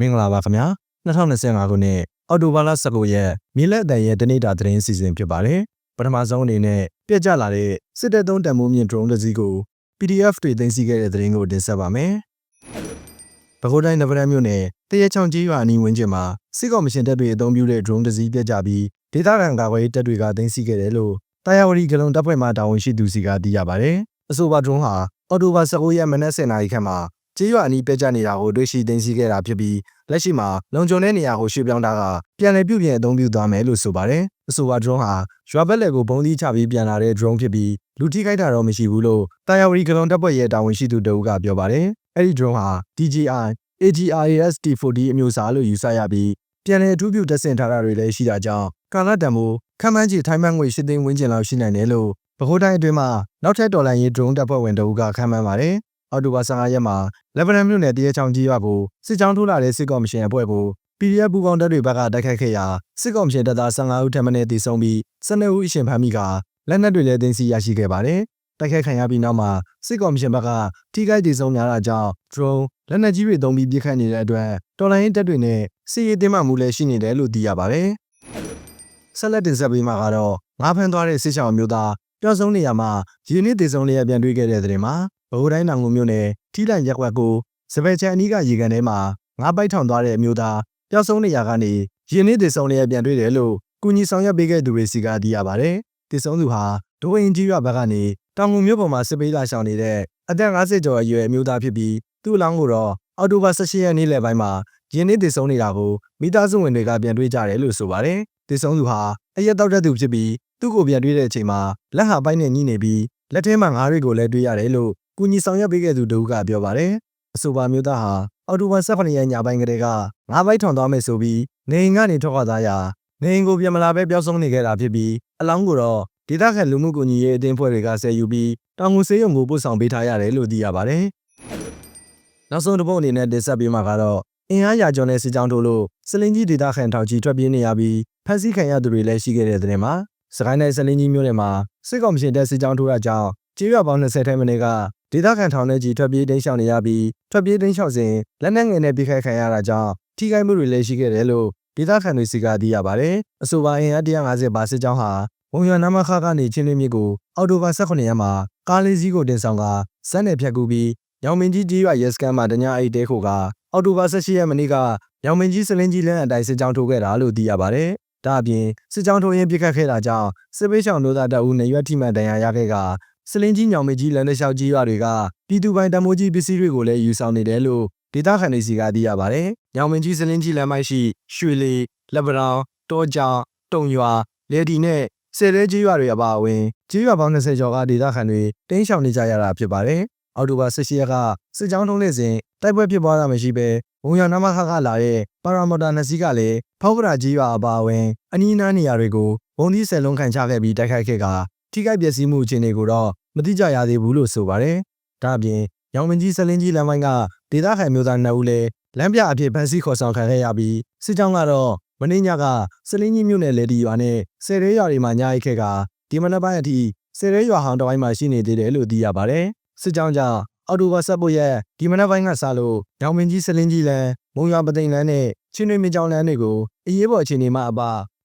မင်္ဂလာပါခင်ဗျာ2025ခုနှစ်အောက်တိုဘာလ19ရက်မြေလက်အတန်ရဲ့တနေ့တာသတင်းစီစဉ်ဖြစ်ပါတယ်ပထမဆုံးအနေနဲ့ပြက်ကျလာတဲ့စစ်တပ်သုံးတံမိုးမြင့် drone တစ်စီးကို PDF တွေသိမ်းဆည်းခဲ့တဲ့သတင်းကိုတင်ဆက်ပါမယ်ပဲခူးတိုင်းနဗရန်မြို့နယ်တရဲချောင်းကြီးရွာအနီးဝန်းကျင်မှာစစ်ကောင်မရှင်တပ်တွေအုံပြုတဲ့ drone တစ်စီးပြက်ကျပြီးဒေသခံကာကွယ်ရေးတပ်တွေကသိမ်းဆည်းခဲ့တယ်လို့တာယာဝတီကလုံတပ်ဖွဲ့မှတာဝန်ရှိသူစီကသိရပါတယ်အဆိုပါ drone ဟာအော်တိုဘာ19ရက်မနက်7:00နာရီခန့်မှာ ကျေးရွာအနီးပြက်ကျနေတာကိုတွေ့ရှိသိမ်းဆည်းခဲ့တာဖြစ်ပြီးလက်ရှိမှာလုံခြုံတဲ့နေရာကိုရွှေ့ပြောင်းတာကပြန်လည်ပြုပြင်အသုံးပြုသွားမယ်လို့ဆိုပါတယ်။အဆိုပါ drone ဟာရွာဘက်လက်ကိုပုံသီးချပြီးပြန်လာတဲ့ drone ဖြစ်ပြီးလူထိခိုက်တာတော့မရှိဘူးလို့တာယာဝတီကလုံတပ်ဖွဲ့ရဲ့တာဝန်ရှိသူတအုပ်ကပြောပါတယ်။အဲ့ဒီ drone ဟာ DJI AGRAS T40 အမျိုးအစားလို့ယူဆရပြီးပြန်လည်အထူးပြုတက်ဆင်ထားတာတွေလည်းရှိတာကြောင့်ကာလတန်မိုးခန့်မှန်းခြေထိုင်းမန်ငွေ၈သိန်းဝန်းကျင်လောက်ရှိနိုင်တယ်လို့ဗဟိုတိုင်းအတွင်းမှာနောက်ထပ်ဒေါ်လာရေး drone တပ်ဖွဲ့ဝင်တအုပ်ကခန့်မှန်းပါတယ်။ အော်တိုဘာ15ရက်မှာလက်ဗနန်မြို့နယ်တရဲချောင်းကြီးရွာကိုစစ်ကြောင်းထိုးလာတဲ့စစ်ကော်မရှင်အဖွဲ့ကို PDF ပူးပေါင်းတပ်တွေဘက်ကတိုက်ခိုက်ခဲ့ရာစစ်ကော်မရှင်တပ်သား15ဦးထပ်မံတည်ဆုံပြီး12ဦးအရှင်ဖမ်းမိကလက်နက်တွေလည်းသိမ်းဆည်းရရှိခဲ့ပါတယ်။တိုက်ခိုက်ခံရပြီးနောက်မှာစစ်ကော်မရှင်ဘက်ကထိခိုက်ဒေဆုံးများတာကြောင့် drone လက်နက်ကြီးတွေသုံးပြီးပစ်ခတ်နေတဲ့အတွက်တော်လိုင်းတပ်တွေနဲ့စစ်ရေးတင်းမာမှုလည်းရှိနေတယ်လို့သိရပါတယ်။ဆက်လက်တင်ဆက်ပေးမှာကတော့ငါးဖမ်းသွားတဲ့စစ်ဆောင်မျိုးသားပျောက်ဆုံးနေရမှာရင်းနှီးဒေဆုံးလေးရပြန်တွေ့ခဲ့တဲ့တဲ့မှာ ဗဟိုတိုင်းနောင်ငုံမျိုးနယ်ထီးလန့်ရက်ကွက်ကိုစပယ်ချန်အနီးကရေကန်ထဲမှာငါးပိုက်ထောင်သွားတဲ့အမျိုးသားပျောက်ဆုံးနေရကနေရင်းနှီးဒေဆုံးလေးရပြန်တွေ့တယ်လို့ကုညီဆောင်ရွက်ပေးခဲ့သူတွေစီကသိရပါတယ်။ဒေဆုံးသူဟာဒိုးရင်ကြီးရွာဘက်ကနေတောင်ငုံမျိုးပေါ်မှာစစ်ပေးလာရှောင်နေတဲ့အသက်50ကျော်အရွယ်အမျိုးသားဖြစ်ပြီးသူ့အလောင်းကိုတော့အော်တိုဘာ16ရက်နေ့လယ်ပိုင်းမှာရင်းနှီးဒေဆုံးနေတာကိုမိသားစုဝင်တွေကပြန်တွေ့ကြတယ်လို့ဆိုပါတယ်။ဒေဆုံးသူဟာအရက်တောက်တဲ့သူဖြစ်ပြီးသူ့ကိုပြန်တွေ့တဲ့အချိန်မှာလက်ဟာပိုင်းနဲ့ညှိနေပြီးလက်ထဲမှာငါးတွေကိုလည်းတွေ့ရတယ်လို့ ကုညီဆောင်ရွက်ပေးခဲ့သူတို့ကပြောပါတယ်။အဆိုပါမျိုးသားဟာအော်တိုဘာ18ရက်ညပိုင်းကတည်းကငါးပိုက်ထောင်သွားမယ်ဆိုပြီးနေအိမ်ကနေထွက်ခွာသွားရာနေအိမ်ကိုပြန်မလာဘဲပျောက်ဆုံးနေခဲ့တာဖြစ်ပြီးအလောင်းကိုတော့ဒေသခံလူမှုကူညီရေးအသင်းဖွဲ့တွေကဆယ်ယူပြီးတောင်ငူစေးရုံကိုပို့ဆောင်ပေးထားရတယ်လို့သိရပါတယ်။နောက်ဆုံးတစ်ပုတ်အနေနဲ့တင်ဆက်ပေးမှာကတော့အင်အားရာကျော်တဲ့စစ်ကြောင်းတို့လို့စလင်းကြီးဒေသခံထောက်ကြီးထွက်ပြေးနေရပြီးဖမ်းဆီးခံရသူတွေလည်းရှိခဲ့တဲ့တဲ့မှာစကိုင်းတိုင်းစလင်းကြီးမြို့နယ်မှာစစ်ကောင်မရှင်တပ်စစ်ကြောင်းထိုးတာကြောင့်ကျေးရွာပေါင်း20ထဲမင်းက ဒေသခံထောင်ထဲကြီးထွက်ပြေးတိမ်းရှောင်နေရပြီးထွက်ပြေးတိမ်းရှောင်စဉ်လက်နက်ငယ်နဲ့ပြစ်ခတ်ခံရတာကြောင့်ထိခိုက်မှုတွေလည်းရှိခဲ့တယ်လို့ဒေသခံတွေစီကသိရပါတယ်။အဆိုပါအင်အား150ပါစစ်ကြောင်းဟာဝန်ရွာနမခကနေချင်းလင်းမြစ်ကိုအော်တိုဘာ18ရက်မှာကားလေးစီးကိုတင်ဆောင်ကစက်နယ်ဖြတ်ကူပြီးရောင်မင်းကြီးကြီးရွာရဲစခန်းမှာတညအိတ်တဲခိုကအော်တိုဘာ18ရက်မနေ့ကရောင်မင်းကြီးစလင်းကြီးလန်းအတိုင်းစစ်ကြောင်းထိုးခဲ့တာလို့သိရပါတယ်။ဒါအပြင်စစ်ကြောင်းထိုးရင်းပြစ်ခတ်ခဲ့တာကြောင့်စစ်ပေးချောင်တို့သားတအူးနေရွက်ထိမှန်တန်ရာရခဲ့က စလင်းကြီးညောင်မကြီးလမ်းတစ်လျှောက်ကြီးရွာတွေကပြည်သူပိုင်တမိုးကြီးပစ္စည်းတွေကိုလည်းယူဆောင်နေတယ်လို့ဒေသခံတွေစီကသိရပါတယ်။ညောင်မကြီးစလင်းကြီးလမ်းမရှိရွှေလီလက်ပတောင်တောကြောင်တုံရွာလေဒီနဲ့ဆယ်ရဲကြီးရွာတွေအပါအဝင်ကြီးရွာပေါင်း20ကျော်ကဒေသခံတွေတင်းရှောင်နေကြရတာဖြစ်ပါတယ်။အော်တိုဘာ16ရက်ကစစ်ကြောင်းထုံးနေစဉ်တိုက်ပွဲဖြစ်ပွားတာမရှိဘဲဘုံရနမခခလာတဲ့ပါရာမော်တာနှစ်စီးကလည်းဖောက်ပရာကြီးရွာအပါအဝင်အနီးနားနေရာတွေကိုဘုံသီးဆယ်လုံးခံချခဲ့ပြီးတိုက်ခိုက်ခဲ့က ထိခိုက်ပျက်စီးမှုအခြေအနေကိုတော့မသိကြရသေးဘူးလို့ဆိုပါတယ်။ဒါ့အပြင်ရောင်မင်းကြီးစလင်းကြီးလမ်းပိုင်းကဒေသခံမျိုးသားနှစ်ဦးလည်းလမ်းပြအဖြစ်ဖမ်းဆီးခေါ်ဆောင်ခံခဲ့ရပြီးစစ်ကြောင်းကတော့မင်းညကစလင်းကြီးမြို့နယ်လေဒီရွာနဲ့ဆယ်ရဲရွာတွေမှာညအိတ်ခဲ့ကဒီမနက်ပိုင်းအထိဆယ်ရဲရွာဟောင်းတစ်ပိုင်းမှာရှိနေသေးတယ်လို့သိရပါတယ်။စစ်ကြောင်းကြောင့်အော်တိုဘာဆက်ဖို့ရက်ဒီမနက်ပိုင်းကစလို့ရောင်မင်းကြီးစလင်းကြီးလမ်းမုံရွာပသိမ်လမ်းနဲ့ချင်းတွေမြကြောင်လမ်းတွေကိုအရေးပေါ်အခြေအနေမှအပ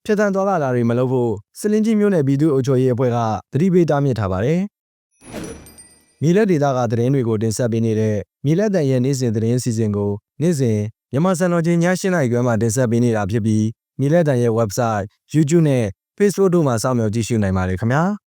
ဖြတ်တန်းသွားလာတာတွေမလုပ်ဖို့စလင်းကြီးမြို့နယ်ပြည်သူ့အုပ်ချုပ်ရေးအဖွဲ့ကသတိပေးတားမြစ်ထားပါတယ်။မြေလက်ဒေသကသတင်းတွေကိုတင်ဆက်ပေးနေတဲ့မြေလက်တန်ရဲ့နေ့စဉ်သတင်းအစီအစဉ်ကိုနေ့စဉ်မြန်မာစံတော်ချိန်ည7:00နာရီခွဲမှာတင်ဆက်ပေးနေတာဖြစ်ပြီးမြေလက်တန်ရဲ့ website, YouTube နဲ့ Facebook တို့မှာစောင့်မျှော်ကြည့်ရှုနိုင်ပါတယ်ခင်ဗျာ။